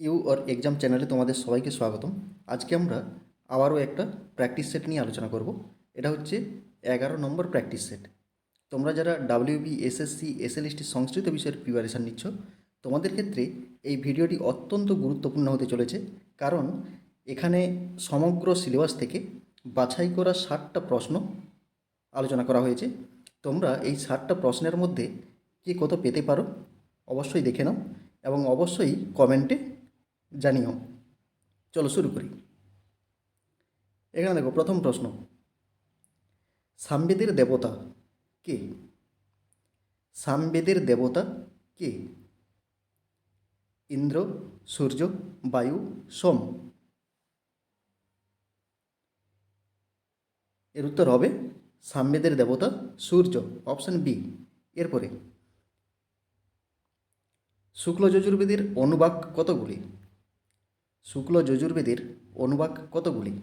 You or exam চ্যানেলে তোমাদের সবাইকে স্বাগতম। আজকে আমরা আবারও একটা প্র্যাকটিস সেট নিয়ে আলোচনা করব। এটা হচ্ছে এগারো নম্বর প্র্যাকটিস সেট। তোমরা যারা ডাব্লিউবি এসএসসি এসএলএসটি সংস্কৃত বিষয়ের প্রিপারেশান নিচ্ছ, তোমাদের ক্ষেত্রে এই ভিডিওটি অত্যন্ত গুরুত্বপূর্ণ হতে চলেছে। কারণ এখানে সমগ্র সিলেবাস থেকে বাছাই করা ষাটটা প্রশ্ন আলোচনা করা হয়েছে। তোমরা এই ষাটটা প্রশ্নের মধ্যে কে কত পেতে পারো অবশ্যই দেখে নাও এবং অবশ্যই কমেন্টে জানিও। চলো শুরু করি। এখানে দেখো, প্রথম প্রশ্ন। সামবেদের দেবতা কে? সামবেদের দেবতা কে? ইন্দ্র, সূর্য, বায়ু, সোম। এর উত্তর হবে সামবেদের দেবতা সূর্য, অপশন বি। এরপরে, শুক্ল যজুর্বেদের অনুবাক কতগুলি? শুক্ল যজুর্বেদের অনুবাক কতগুলি?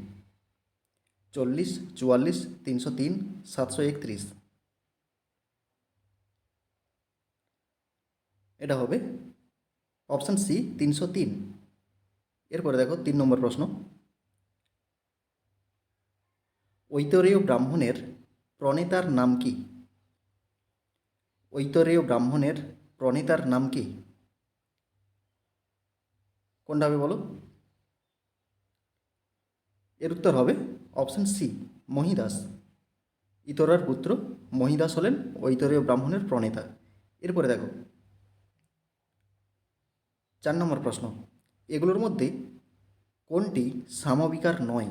চল্লিশ, চুয়াল্লিশ, তিনশো তিন, সাতশো একত্রিশ। এটা হবে অপশান সি, তিনশো তিন। এরপরে দেখো তিন নম্বর প্রশ্ন। ঐতরেয় ব্রাহ্মণের প্রণেতার নাম কি? ঐতরেয় ব্রাহ্মণের প্রণেতার নাম কি? কোনটা হবে বলো? এর উত্তর হবে অপশন সি মহিদাস। ইতরার পুত্র মহিদাস হলেন ঐতরীয় ব্রাহ্মণের প্রণেতা। এরপরে দেখো, চার নম্বর প্রশ্ন। এগুলোর মধ্যে কোনটি সামবিকার নয়?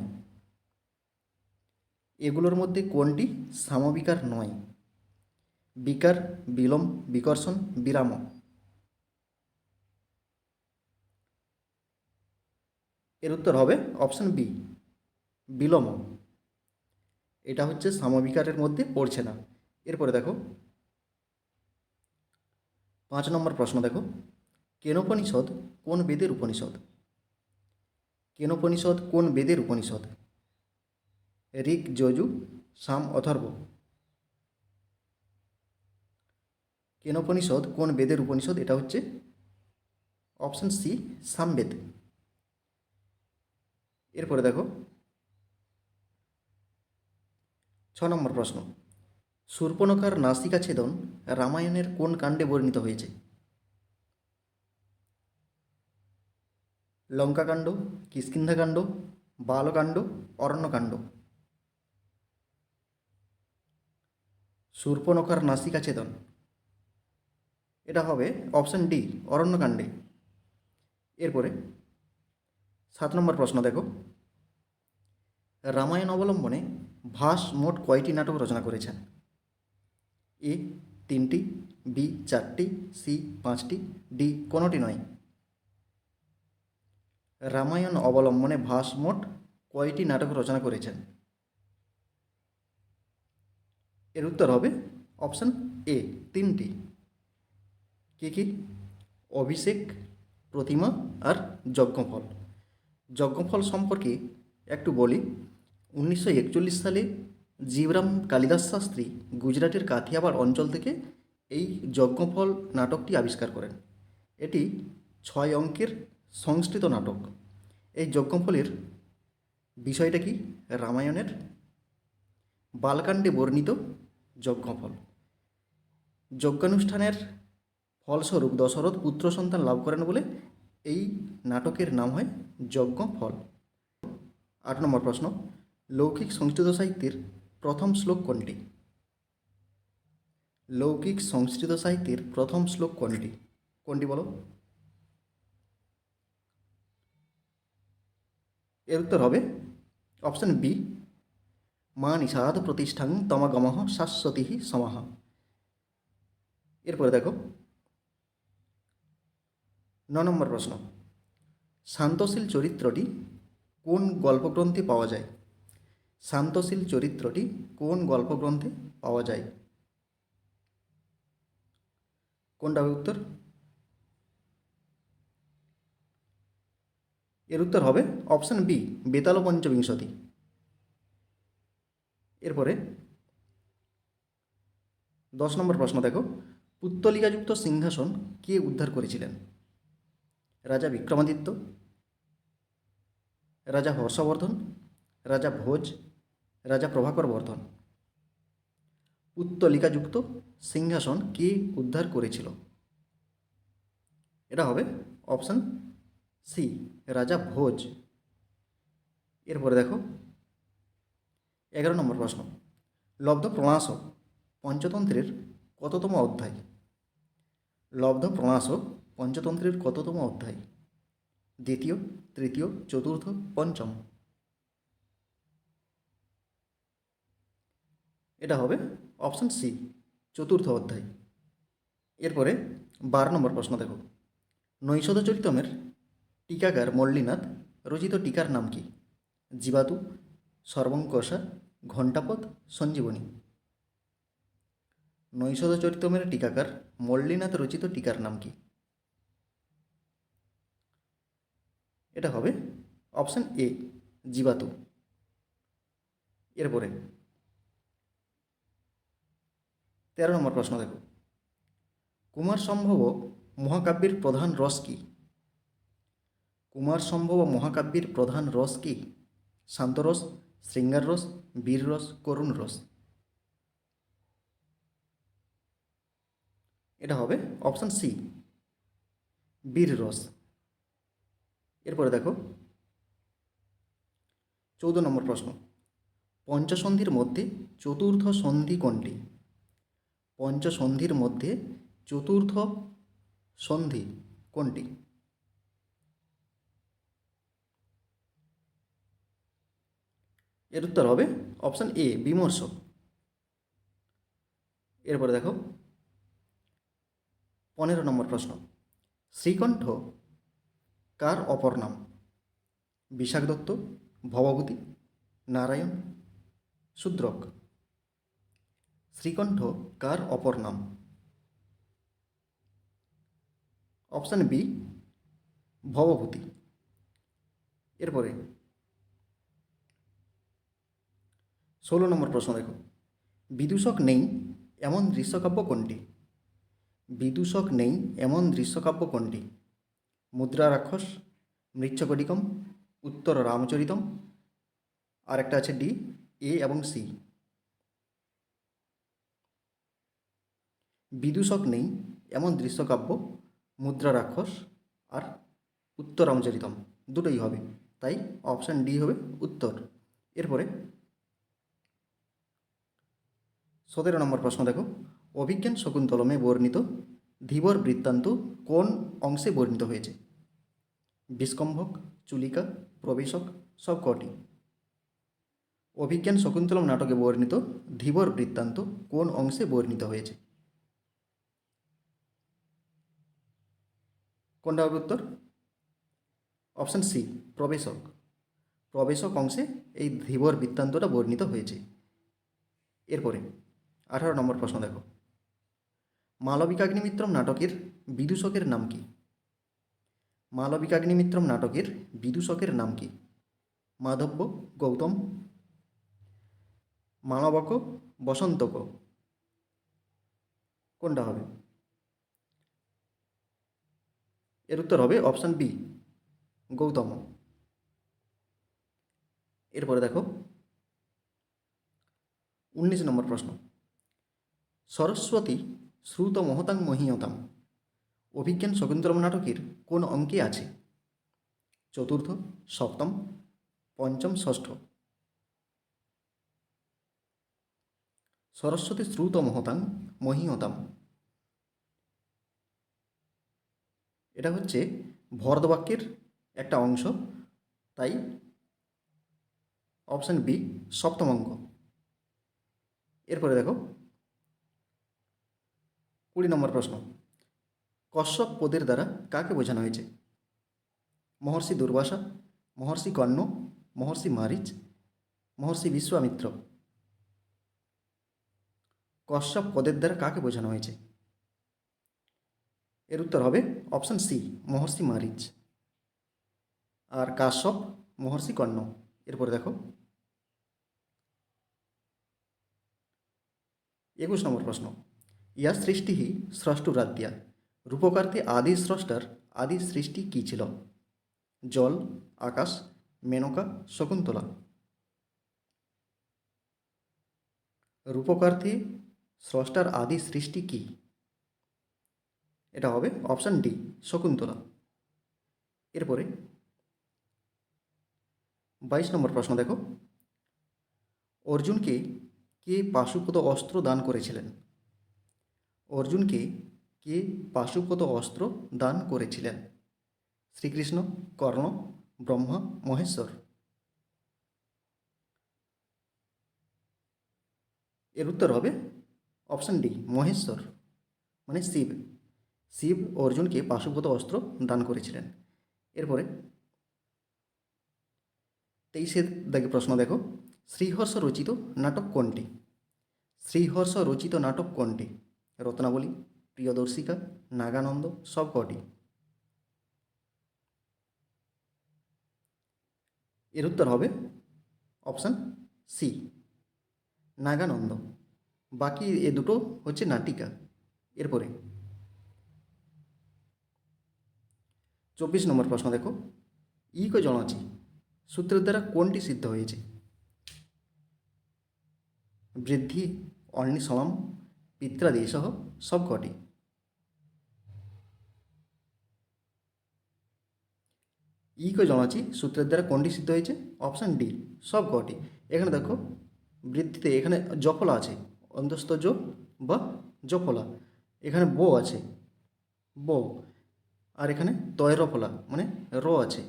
এগুলোর মধ্যে কোনটি সামবিকার নয়? বিকার বিলম বিকর্ষণ, বিরাম। এর উত্তর হবে অপশন বি বিলম এটা হচ্ছে সামবিকারের মধ্যে পড়ছে না। এরপরে দেখো। পাঁচ নম্বর প্রশ্ন দেখো। কেনোপনিষদ কোন বেদের উপনিষদ? কেনোপনিষদ কোন বেদের উপনিষদ? ঋক, যজু, সাম, অথর্ব। কেনোপনিষদ কোন বেদের উপনিষদ? এটা হচ্ছে অপশন সি, সামবেদ। এরপরে দেখো। ছ নম্বর প্রশ্ন। শূর্পণখার নাসিকা ছেদন রামায়ণের কোন কাণ্ডে বর্ণিত হয়েছে? লঙ্কাকাণ্ড, কিষ্কিন্ধাকাণ্ড, বালকাণ্ড, অরণ্যকাণ্ড। শূর্পণখার নাসিকা ছেদন। এটা হবে অপশন ডি, অরণ্যকাণ্ডে। এরপরে সাত নম্বর প্রশ্ন দেখো। রামায়ণ অবলম্বনে ভাস মোট কয়টি নাটক রচনা করেছেন? এ, তিনটি, বি, চারটি, সি, পাঁচটি, ডি, কোনোটি নয়। রামায়ণ অবলম্বনে ভাস মোট কয়টি নাটক রচনা করেছেন? এর উত্তর হবে অপশন এ, তিনটি। কি কি? অভিষেক, প্রতিমা আর যজ্ঞফল। যজ্ঞফল সম্পর্কে একটু বলি। উনিশশো একচল্লিশ সালে জীবরাম কালিদাস শাস্ত্রী গুজরাটের কাথিয়াবাড় অঞ্চল থেকে এই যজ্ঞফল নাটকটি আবিষ্কার করেন। এটি ছয় অঙ্কের সংস্কৃত নাটক। এই যজ্ঞফলের বিষয়টা কি? রামায়ণের বালকাণ্ডে বর্ণিত যজ্ঞফল। যজ্ঞানুষ্ঠানের ফলস্বরূপ দশরথ পুত্র সন্তান লাভ করেন বলে এই নাটকের নাম হয় যজ্ঞ ফল আট নম্বর প্রশ্ন। লৌকিক সংস্কৃত সাহিত্যের প্রথম শ্লোক কোনটি? লৌকিক সংস্কৃত সাহিত্যের প্রথম শ্লোক কোনটি? কোনটি বলো? এর উত্তর হবে অপশন বি, মা নিষাদ প্রতিষ্ঠান তমাগমহ শাশ্বতী সমাহ। এরপরে দেখো, ন নম্বর প্রশ্ন, শান্তশীল চরিত্রটি কোন গল্পগ্রন্থে পাওয়া যায়? শান্তশীল চরিত্রটি কোন গল্পগ্রন্থে পাওয়া যায়? কোনটা হবে উত্তর? এর উত্তর হবে অপশান বি, বেতাল পঞ্চবিংশতি। এরপরে দশ নম্বর প্রশ্ন দেখো। পুত্তলিকাযুক্ত সিংহাসন কে উদ্ধার করেছিলেন? রাজা বিক্রমাদিত্য, রাজা হর্ষবর্ধন, রাজা ভোজ রাজা প্রভাকর বর্ধন। পুত্তলিকাযুক্ত সিংহাসন কে উদ্ধার করেছিল? এটা হবে অপশান সি রাজা ভোজ। এরপরে দেখো, এগারো নম্বর প্রশ্ন। লব্ধ প্রণাস পঞ্চতন্ত্রের কততম অধ্যায়? লব্ধ প্রণাস পঞ্চতন্ত্রের কততম অধ্যায়? দ্বিতীয়, তৃতীয়, চতুর্থ, পঞ্চম। এটা হবে অপশান সি, চতুর্থ অধ্যায়। এরপরে বারো নম্বর প্রশ্ন দেখো। নৈষধ চরিতমের টিকাকার মল্লীনাথ রচিত টিকার নাম কি? জীবাতু, সর্বঙ্কষা, ঘণ্টাপথ, সঞ্জীবনী। নৈষধ চরিতমের টিকাকার মল্লীনাথ রচিত টিকার নাম কি? এটা হবে অপশান এ, জীবাতু। এরপরে তেরো নম্বর প্রশ্ন দেখো। কুমার সম্ভব মহাকাব্যের প্রধান রস কী? কুমার সম্ভব মহাকাব্যের প্রধান রস কি? শান্তরস শৃঙ্গার রস, বীর রস, করুণ রস। এটা হবে অপশান সি, বীর রস। এরপরে দেখো, চৌদ্দ নম্বর প্রশ্ন, পঞ্চসন্ধির মধ্যে চতুর্থ সন্ধি কোনটি? পঞ্চসন্ধির মধ্যে চতুর্থ সন্ধি কোনটি? এর উত্তর হবে অপশান এ, বিমর্ষ। এরপরে দেখো, পনেরো নম্বর প্রশ্ন। শ্রীকণ্ঠ কার অপর নাম? বিশাখ দত্ত, ভবভূতি, নারায়ণ, শূদ্রক। শ্রীকণ্ঠ কার অপর নাম? Option B, Bhavabhuti. এরপরে ষোলো নম্বর প্রশ্ন দেখো। বিদূষক নেই এমন দৃশ্যকাব্য কোনটি? বিদূষক নেই এমন দৃশ্যকাব্য কোনটি? মুদ্রা রাক্ষস, মৃচ্ছকটিকম, উত্তর রামচরিতম আর একটা আছে ডি, এ এবং সি। বিদূষক নেই, এমন দৃশ্যকাব্য, মুদ্রা রাক্ষস আর উত্তর রামচরিতম, দুটোই হবে। তাই অপশান ডি হবে উত্তর। এরপরে সতেরো নম্বর প্রশ্ন দেখো। অভিজ্ঞান শকুন্তলমে বর্ণিত ধীবর বৃত্তান্ত কোন অংশে বর্ণিত হয়েছে? বিষ্কম্ভক, চুলিকা, প্রবেশক, সব কটি। অভিজ্ঞান শকুন্তলম নাটকে বর্ণিত ধীবর বৃত্তান্ত কোন অংশে বর্ণিত হয়েছে? কোনটা হবে উত্তর? অপশান সি, প্রবেশক। প্রবেশক অংশে এই ধীবর বৃত্তান্তটা বর্ণিত হয়েছে। এরপরে, আঠারো নম্বর প্রশ্ন দেখো। মালবিকাগ্নিমিত্রম নাটকের বিদূষকের নাম কি? মালবিকাগ্নিমিত্রম নাটকের বিদূষকের নাম কি? মাধব্য, গৌতম। মানবক বসন্তক। কোনটা হবে? এর উত্তর হবে অপশান বি গৌতম। এরপরে দেখো, উনিশ নম্বর প্রশ্ন। সরস্বতী শ্রুত মহতাং মহীয়তাম। অভিজ্ঞান শকুন্তলম নাটকের কোন অঙ্কে আছে? চতুর্থ, সপ্তম, পঞ্চম, ষষ্ঠ। সরস্বতী শ্রুত মহতাং মহীয়তাম। এটা হচ্ছে ভরদবাক্যের একটা অংশ, তাই অপশান বি, সপ্তম অঙ্ক। এরপরে দেখো, কুড়ি নম্বর প্রশ্ন। কশ্যপ পদের দ্বারা কাকে বোঝানো হয়েছে? মহর্ষি দুর্বাসা, মহর্ষি কর্ণ, মহর্ষি মারিচ, মহর্ষি বিশ্বামিত্র। কশ্যপ পদের দ্বারা কাকে বোঝানো হয়েছে? এর উত্তর হবে অপশান সি মহর্ষি মারিচ। আর কাশ্যপ, মহর্ষি কর্ণ। এরপরে দেখো। একুশ নম্বর প্রশ্ন। ইয়া সৃষ্টি হি স্রষ্টু স্রষ্টুরাদ্যা রূপকার্থে আদি স্রষ্টার আদি সৃষ্টি কী ছিল? জল, আকাশ, মেনকা, শকুন্তলা। রূপকার্থে স্রষ্টার আদি সৃষ্টি কী? এটা হবে অপশান ডি, শকুন্তলা। এরপরে বাইশ নম্বর প্রশ্ন দেখো। অর্জুনকে কে পাশুপত অস্ত্র দান করেছিলেন? অর্জুনকে কে পাশুপত অস্ত্র দান করেছিলেন? শ্রীকৃষ্ণ, কর্ণ, ব্রহ্মা, মহেশ্বর। এর উত্তর হবে অপশান ডি, মহেশ্বর মানে শিব। শিব অর্জুনকে পাশুপত অস্ত্র দান করেছিলেন। এরপরে তেইশের দাগে প্রশ্ন দেখো, শ্রীহর্ষ রচিত নাটক কোনটি? শ্রীহর্ষ রচিত নাটক কোনটি? রত্নাবলী, প্রিয়দর্শিকা, নাগানন্দ, সব কটি। এর উত্তর হবে অপশান সি, নাগানন্দ। বাকি এ দুটো হচ্ছে নাটিকা। এরপরে চব্বিশ নম্বর প্রশ্ন দেখো ইকো জনাচি সূত্রের দ্বারা কোনটি সিদ্ধ হয়েছে বৃদ্ধি অন্নিসম পিত্রাদি সহ সবকটি ইকো জনাচি সূত্রের দ্বারা কোনটি সিদ্ধ হয়েছে অপশান ডি সবকটি এখানে দেখো বৃদ্ধিতে এখানে জফলা আছে অন্তস্থ জ বা জফলা এখানে বো আছে বো আর এখানে তয়রফলা মানে র আছে।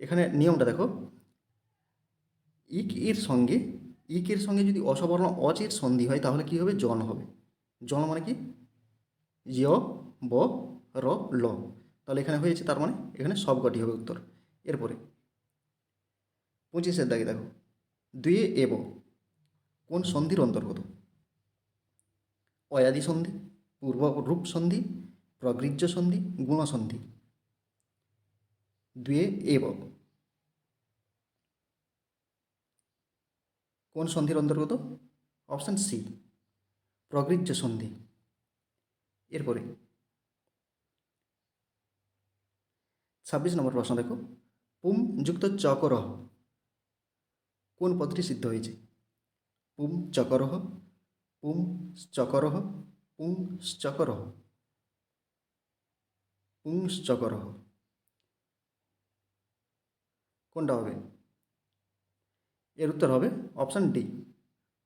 এখানে নিয়মটা দেখো। ইক এর সঙ্গে, ইক এর সঙ্গে যদি অসবর্ণ অচের সন্ধি হয়, তাহলে কি হবে? জন হবে। জন মানে কি? য়, ব, র, ল। তাহলে এখানে হয়েছে, তার মানে এখানে সবকটি হবে উত্তর। এরপরে, পঁচিশের দাগে দেখো। দুয়ে এব, কোন সন্ধির অন্তর্গত? অয়াদি সন্ধি, পূর্ব রূপ সন্ধি প্রগৃহ্য সন্ধি গুণসন্ধি দুয়ে এব কোন সন্ধির অন্তর্গত অপশান সি প্রগৃহ্য সন্ধি এরপরে ছাব্বিশ নম্বর প্রশ্ন দেখো পুম যুক্ত চকরহ কোন পদটি সিদ্ধ হয়েছে পুম চকরহ পুম চকরহ পুং চকরহ পুং চকরহ। কোনটা হবে? এর উত্তর হবে অপশান ডি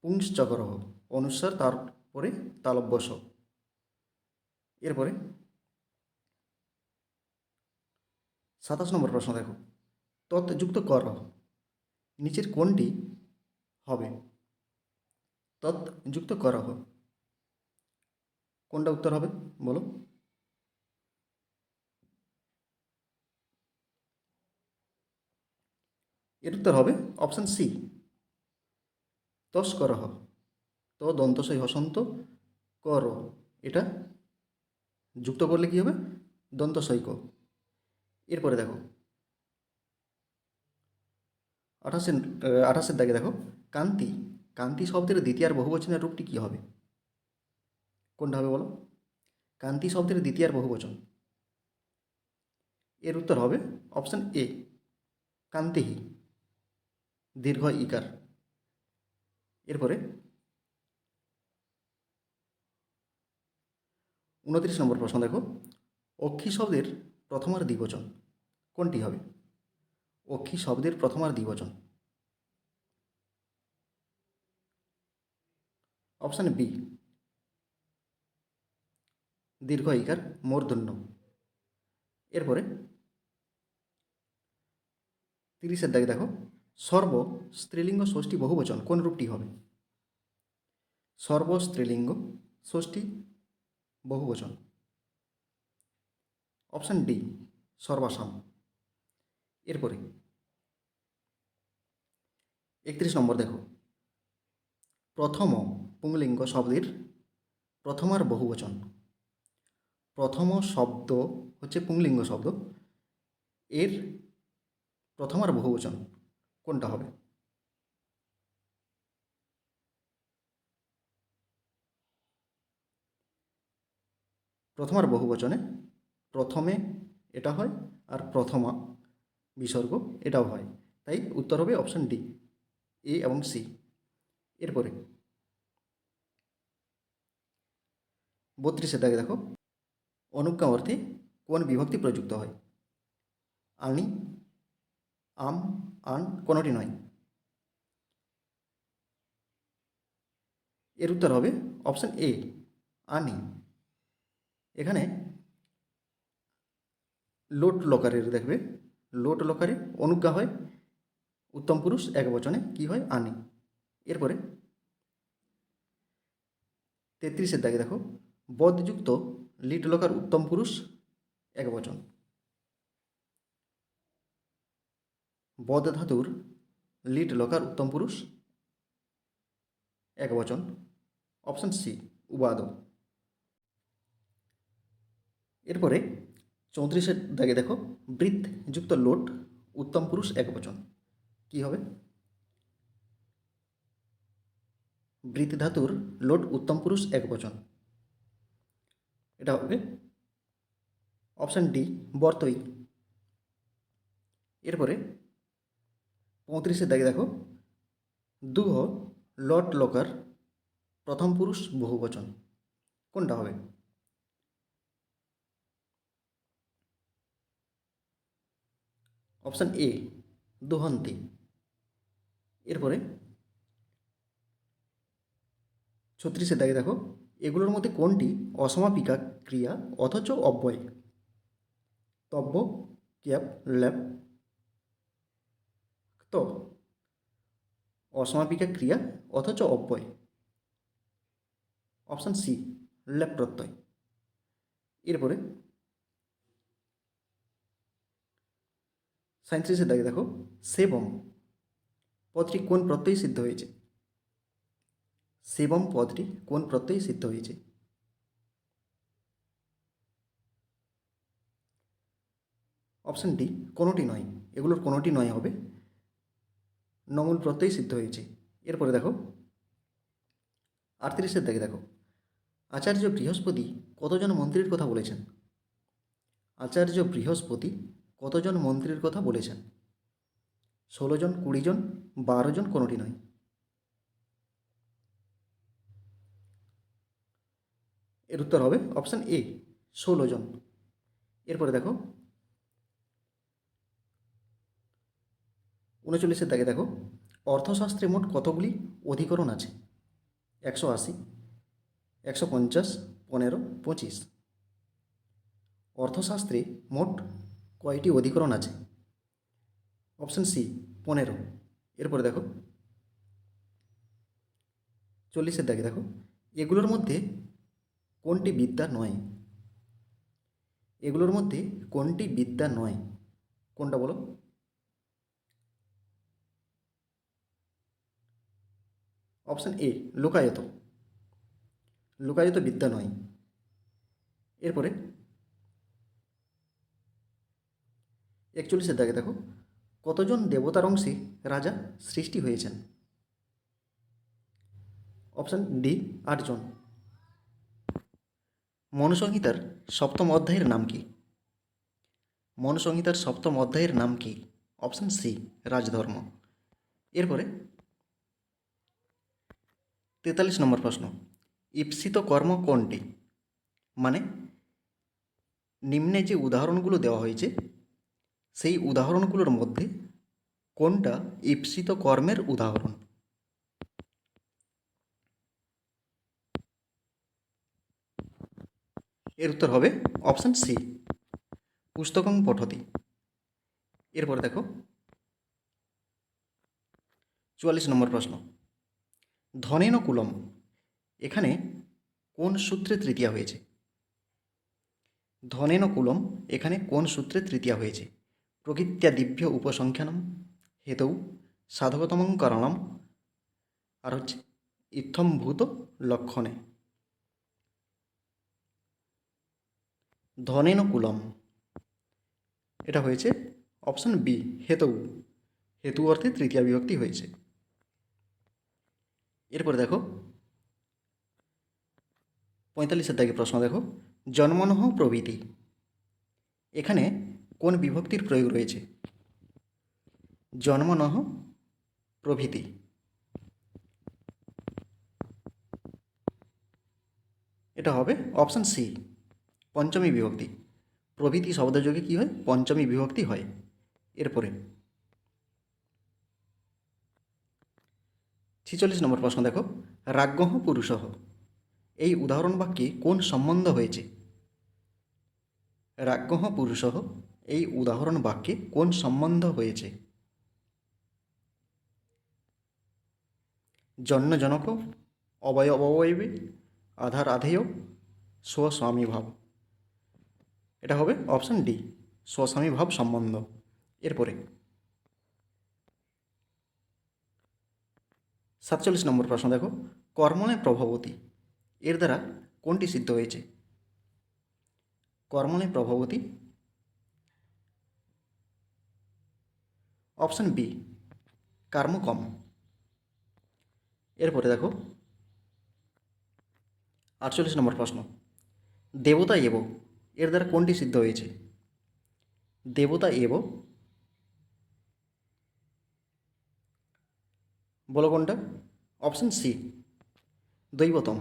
পুংস চকরহ। অনুসার তারপরে তালব্যস। এরপরে সাতাশ নম্বর প্রশ্ন দেখো। তৎযুক্ত কর। নিচের কোনটি হবে? তৎযুক্ত কর। কোনটা উত্তর হবে বলো? এর উত্তর হবে অপশান সি তস্করহ তো দন্তসই হসন্ত, কর, এটা যুক্ত করলে কি হবে? দন্তসৈক এরপরে দেখো, আঠাশের আঠাশের দাগে দেখো, কান্তি কান্তি শব্দের দ্বিতীয়ার বহুবচনের রূপটি কী হবে? কোনটা হবে বলো? কান্তি শব্দের দ্বিতীয়ার বহুবচন। এর উত্তর হবে অপশান এ কান্তিহি। দীর্ঘ ইকার। এরপরে উনত্রিশ নম্বর প্রশ্ন দেখো। অক্ষী শব্দের প্রথমার দ্বিবচন কোনটি হবে? অক্ষী শব্দের প্রথমার দ্বিবচন। Option B. দীর্ঘ ইকার মূর্ধন্য এরপরে তিরিশের দাগে দেখো। সর্ব স্ত্রীলিঙ্গ ষষ্ঠী বহুবচন, কোন রূপটি হবে? সর্ব স্ত্রীলিঙ্গ ষষ্ঠী বহুবচন। অপশান ডি, সর্বাসাম। এরপরে, একত্রিশ নম্বর দেখো। প্রথম পুংলিঙ্গ শব্দের প্রথমার বহুবচন। প্রথম শব্দ হচ্ছে পুংলিঙ্গ শব্দ। এর প্রথমার বহুবচন। কোনটা হবে? প্রথমার বহু বচনে প্রথমে এটা হয় আর প্রথমা বিসর্গ এটাও হয়। তাই উত্তর হবে অপশান ডি এ এবং সি এরপরে বত্রিশের দাগে দেখো অনুজ্ঞা অর্থে কোন বিভক্তি প্রযুক্ত হয়? আনি আম আন, কোনোটি নয়। এর উত্তর হবে অপশান এ আনি। এখানে লোট লকারের দেখবে, লোট লকারে অনুজ্ঞা হয়, উত্তম পুরুষ এক বচনে কি হয়? আনি। এরপরে তেত্রিশের দাগে দেখো, বদযুক্ত লিট লকার উত্তম পুরুষ এক বচন। বদ ধাতুর লিট লকার উত্তম পুরুষ। এক বচন। অপশন সি, উবাদ। এরপরে চৌত্রিশের দাগে দেখো, বৃত্ত যুক্ত লোট, উত্তম পুরুষ, এক বচন। কি হবে? বৃত্ত ধাতুর লোট, উত্তম পুরুষ, এক বচন। এটা হবে অপশান ডি, বর্তই। এরপরে পঁয়ত্রিশের দাগে দেখো। দুহ লট, লকার, প্রথম পুরুষ বহুবচন কোনটা হবে? অপশান এ, দুহন্তি। এরপরে ছত্রিশের দাগে দেখো, এগুলোর মধ্যে কোনটি অসমাপিকা ক্রিয়া অথচ অব্যয়? তব্য, ক্যাপ, ল্যাপ তো অসমাপিকা ক্রিয়া অথচ অব্যয়। অপশান সি ল্যাপ প্রত্যয় এরপরে সাঁত্রিশের দাগে দেখো, সেবম পদটি কোন প্রত্যয় সিদ্ধ হয়েছে? সেবম পদটি কোন প্রত্যয়ে সিদ্ধ হয়েছে? অপশান ডি, কোনোটি নয়। এগুলোর কোনোটি নয় হবে। নমূল প্রত্যয় সিদ্ধ হয়েছে। এরপরে দেখো, আটত্রিশের দিকে দেখো, আচার্য বৃহস্পতি কতজন মন্ত্রীর কথা বলেছেন? আচার্য বৃহস্পতি কতজন মন্ত্রীর কথা বলেছেন? ষোলো জন, কুড়ি জন, বারো জন কোনোটি নয়। এর উত্তর হবে অপশান এ, ষোলো জন। এরপরে দেখো উনচল্লিশের দাগে দেখো, অর্থশাস্ত্রে মোট কতগুলি অধিকরণ আছে? একশো আশি, একশো পঞ্চাশ, পনেরো, পঁচিশ। অর্থশাস্ত্রে মোট কয়টি অধিকরণ আছে? অপশান সি, পনেরো। এরপরে দেখো, চল্লিশের দাগে দেখো, এগুলোর মধ্যে কোনটি বিদ্যা নয়? এগুলোর মধ্যে কোনটি বিদ্যা নয়? কোনটা বলো? অপশান এ, লোকায়ত। লোকায়ত বিদ্যা নয়। এরপরে, একচল্লিশের দাগে দেখো, কতজন দেবতার অংশে রাজা সৃষ্টি হয়েছেন? অপশান ডি, আটজন। মনুসংহিতার সপ্তম অধ্যায়ের নাম কি? মনুসংহিতার সপ্তম অধ্যায়ের নাম কি? অপশান সি, রাজধর্ম। এরপরে তেতাল্লিশ নম্বর প্রশ্ন, ঈপ্সিত কর্ম কোনটি? মানে নিম্নে যে উদাহরণগুলো দেওয়া হয়েছে, সেই উদাহরণগুলোর মধ্যে কোনটা ঈপ্সিত কর্মের উদাহরণ? এর উত্তর হবে অপশান সি, পুস্তকং পঠতি। এরপরে দেখো, চুয়াল্লিশ নম্বর প্রশ্ন ধনেন কুলম এখানে কোন সূত্রে তৃতীয়া হয়েছে? ধনেন কুলম এখানে কোন সূত্রে তৃতীয়া হয়েছে? প্রকৃত্যা দিব্য উপসংখ্যানম, হেতৌ সাধকতমং কারণম আর হচ্ছে ইত্থম্ভূত লক্ষণে। ধনেন কুলম এটা হয়েছে অপশন বি, হেতু। হেতু অর্থে তৃতীয় বিভক্তি হয়েছে। এরপরে দেখো, পঁয়তাল্লিশের দাগে প্রশ্ন দেখো, জন্মনহ প্রভৃতি। এখানে কোন বিভক্তির প্রয়োগ রয়েছে? জন্মনহ প্রভৃতি। এটা হবে অপশান সি, পঞ্চমী বিভক্তি। প্রভৃতি শব্দযোগে কী হয়? পঞ্চমী বিভক্তি হয়। এরপরে ছিচল্লিশ নম্বর প্রশ্ন দেখো। রাজ্ঞহ পুরুষহ এই উদাহরণ বাক্যে কোন সম্বন্ধ হয়েছে? রাজ্ঞহ পুরুষহ এই উদাহরণ বাক্যে কোন সম্বন্ধ হয়েছে? জন্মজনক অবয়ব অবয়বী আধার আধেয় স্বস্বামী ভাব এটা হবে অপশান ডি স্বস্বামী ভাব সম্বন্ধ। এরপরে সাতচল্লিশ নম্বর প্রশ্ন দেখো কর্মণে প্রভাবতী, এর দ্বারা কোনটি সিদ্ধ হয়েছে? কর্মণে প্রভাবতী, অপশান বি, কর্মকম। এরপরে দেখো, আটচল্লিশ নম্বর প্রশ্ন, দেবতা এব, এর দ্বারা কোনটি সিদ্ধ হয়েছে? দেবতা এব বলো কোনটা? অপশান সি দৈবতম।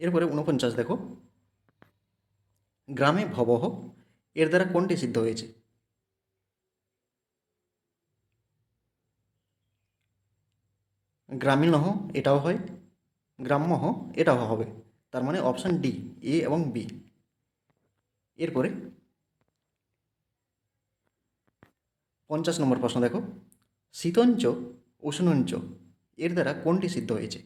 এরপরে উনপঞ্চাশ দেখো। গ্রামে ভবহ, এর দ্বারা কোনটি সিদ্ধ হয়েছে? গ্রামীণ হ এটাও হয়। গ্রাম্য হ এটাও হবে। তার মানে অপশান ডি এ এবং বি এরপরে পঞ্চাশ নম্বর প্রশ্ন দেখো। শীতঞ্চ উষ্ণঞ্চ এর দ্বারা কোনটি সিদ্ধ হয়েছে?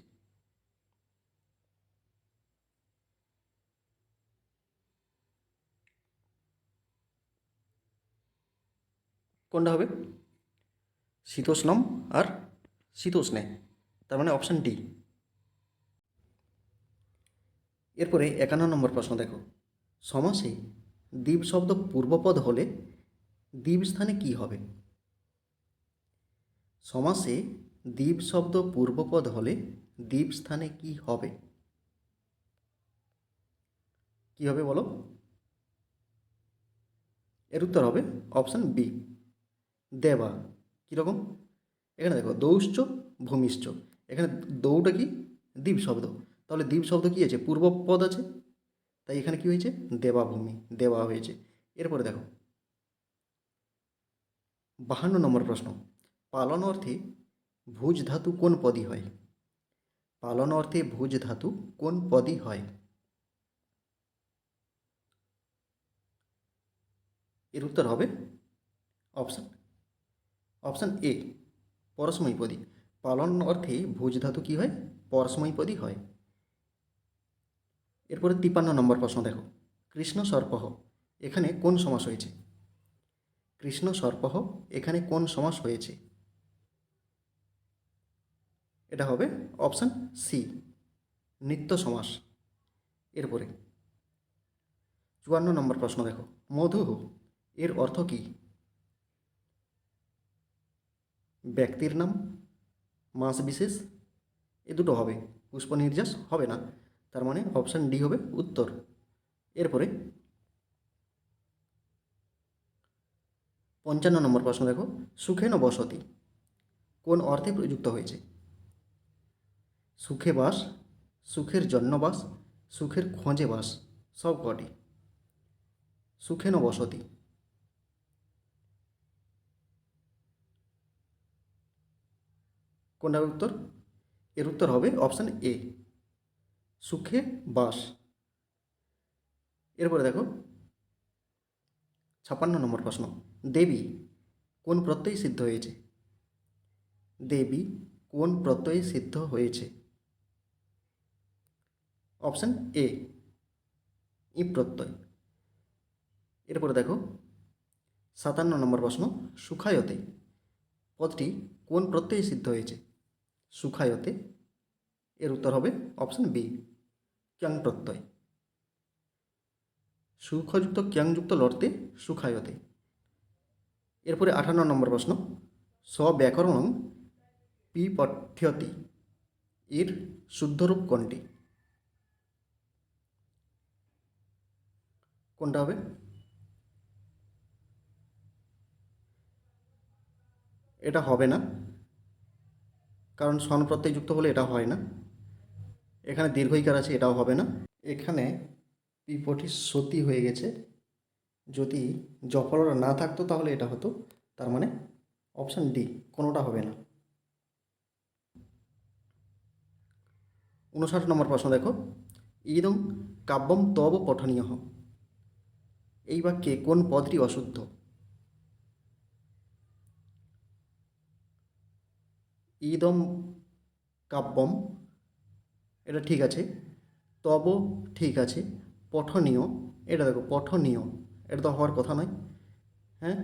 কোনটা হবে? শীতোষ্ণম আর শীতোষ্ণে, তার মানে অপশান ডি। এরপরে একান্ন নম্বর প্রশ্ন দেখো। সমাসে দ্বীপ শব্দ পূর্বপদ হলে দ্বীপ স্থানে কী হবে? সমাসে দ্বীপ শব্দ পূর্বপদ হলে দ্বীপ স্থানে কি হবে? কি হবে বলো? এর উত্তর হবে অপশান বি। দেবা। কীরকম? এখানে দেখো দৌশ্চ ভূমিশ্চ এখানে দৌটা কি? দ্বীপ শব্দ। তাহলে দ্বীপ শব্দ কী আছে? পূর্বপদ আছে। তাই এখানে কি হয়েছে? দেবাভূমি দেওয়া হয়েছে। এরপরে দেখো, বাহান্ন নম্বর প্রশ্ন। পালন অর্থে ভুজ ধাতু কোন পদই হয়? পালন অর্থে ভুজ ধাতু কোন পদই হয়? এর উত্তর হবে অপশান অপশান এ পরসময়পদী পালন অর্থে ভুজ ধাতু কী হয়? পরসময়পদী হয়। এরপরে তিপান্ন নম্বর প্রশ্ন দেখো। কৃষ্ণ সর্পহ, এখানে কোন সমাস হয়েছে? কৃষ্ণ সর্পহ, এখানে কোন সমাস হয়েছে? এটা হবে অপশান সি নিত্য সমাস। এরপরে, চুয়ান্ন নম্বর প্রশ্ন দেখো। মধু, এর অর্থ কী? ব্যক্তির নাম, মাস বিশেষ, এ দুটো হবে। পুষ্প নির্যাস হবে না, তার মানে অপশান ডি হবে উত্তর। এরপরে, পঞ্চান্ন নম্বর প্রশ্ন দেখো। সুখেন বসতি, কোন অর্থে প্রযুক্ত হয়েছে? সুখে বাস, সুখের জন্য বাস, সুখের খোঁজে বাস, সব কটি সুখেন বসতি। কোনটা উত্তর? এর উত্তর হবে অপশান এ সুখে বাস। এরপরে দেখো ছাপান্ন নম্বর প্রশ্ন। দেবী কোন প্রত্যয় সিদ্ধ হয়েছে? দেবী কোন প্রত্যয়ে সিদ্ধ হয়েছে? অপশান এ, ই প্রত্যয়। এরপরে দেখো, সাতান্ন নম্বর প্রশ্ন, সুখায়তে, পদটি কোন প্রত্যয়ে সিদ্ধ হয়েছে? সুখায়তে, এর উত্তর হবে অপশান বি, ক্যাং প্রত্যয়। সুখযুক্ত ক্যাংযুক্ত লড়তে সুখায়তে। এরপরে আঠান্ন নম্বর প্রশ্ন, স্বব্যাকরণ পিপঠ্যতি, এর শুদ্ধরূপ কোনটি? কোনটা হবে? এটা হবে না। কারণ স্বন প্রত্যয় যুক্ত হলে এটা হয় না। এখানে দীর্ঘইকার আছে, এটাও হবে না। এখানে পিপটি সতী হয়ে গেছে। যদি জফলরা না থাকতো তাহলে এটা হতো। তার মানে অপশান ডি কোনোটা হবে না। উনষাট নম্বর প্রশ্ন দেখো। ইদং কাব্যম তব পঠনীয়। এই বাক্যে কোন পদটি অশুদ্ধ? ইদম কাব্যম, এটা ঠিক আছে। তব ঠিক আছে। পঠনীয়, এটা দেখো, পঠনীয়, এটা তো হওয়ার কথা নয়। হ্যাঁ?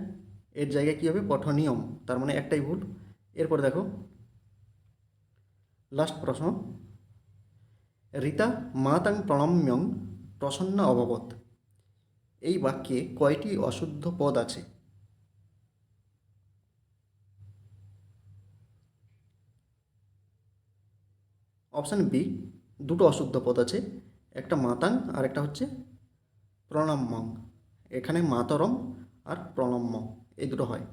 এর জায়গায় কী হবে? পঠনীয়ম, তার মানে একটাই ভুল। এরপর দেখো লাস্ট প্রশ্ন। রীতা মাতাং প্রণম্যং প্রসন্ন অভবত এই বাক্যে কয়টি অশুদ্ধ পদ আছে? অপশান বি, দুটো অশুদ্ধ পদ আছে, একটা মাতাং আর একটা হচ্ছে প্রণাম্যং এখানে মাতরম আর প্রণম্য এই দুটো হয়।